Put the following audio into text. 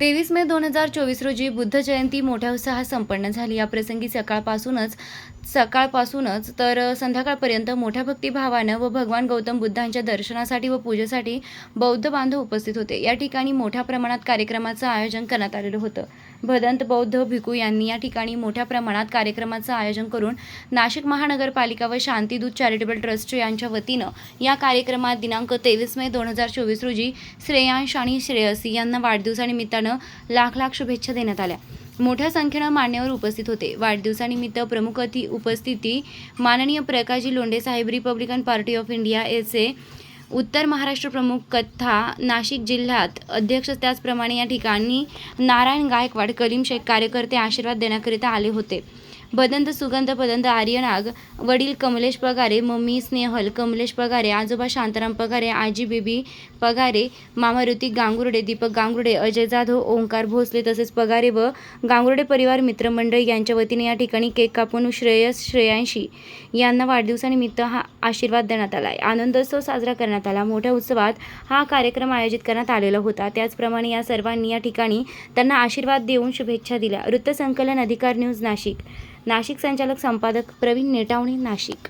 तेवीस मे दोन हजार चोवीस रोजी बुद्ध जयंती मोठ्या उत्साहात संपन्न झाली. या प्रसंगी सकाळपासूनच सकाळपासूनच तर संध्याकाळपर्यंत मोठ्या भक्तिभावानं व भगवान गौतम बुद्धांच्या दर्शनासाठी व पूजेसाठी बौद्ध बांधव उपस्थित होते. या ठिकाणी मोठ्या प्रमाणात कार्यक्रमाचं आयोजन करण्यात आलेलं होतं. भदंत बौद्ध भिकू यांनी या ठिकाणी मोठ्या प्रमाणात कार्यक्रमाचं आयोजन करून नाशिक महानगरपालिका व शांतीदूत चॅरिटेबल ट्रस्ट यांच्या वतीनं या कार्यक्रमात दिनांक तेवीस मे दोन हजार चोवीस रोजी श्रेयांश आणि श्रेयसी यांना वाढदिवसानिमित्तानं लाख लाख शुभेच्छा देण्यात आल्या. मोठ्या संख्येनं मान्यवर उपस्थित होते. वाढदिवसानिमित्त प्रमुख अति उपस्थिती माननीय प्रकाशजी लोंढे साहेब रिपब्लिकन पार्टी ऑफ इंडिया एचे उत्तर महाराष्ट्र प्रमुख कथा नाशिक जिल्ह्यात अध्यक्ष त्याचप्रमाणे या ठिकाणी नारायण गायकवाड कलीम शेख कार्यकर्ते आशीर्वाद देण्याकरिता आले होते. बदंत सुगंध बदंत आर्यनाग वडील कमलेश पगारे मम्मी स्नेहल कमलेश पगारे आजोबा शांताराम पगारे आजी बेबी पगारे मामा ऋतिक गांगुर्डे दीपक गांगुर्डे अजय जाधव ओंकार भोसले तसेच पगारे व गांगुर्डे परिवार मित्रमंडळ यांच्या वतीने या ठिकाणी केक कापून श्रेयस श्रेयांशी यांना वाढदिवसानिमित्त हा आशीर्वाद देण्यात आला आहे आनंदोत्सव साजरा करण्यात करण्यात आला मोठ्या उत्सवात हा कार्यक्रम आयोजित करण्यात आलेला होता. त्याचप्रमाणे या सर्वांनी या ठिकाणी त्यांना आशीर्वाद देऊन शुभेच्छा दिल्या. वृत्तसंकलन अधिकार न्यूज नाशिक. नाशिक संचालक संपादक प्रवीण नेटावणे नाशिक.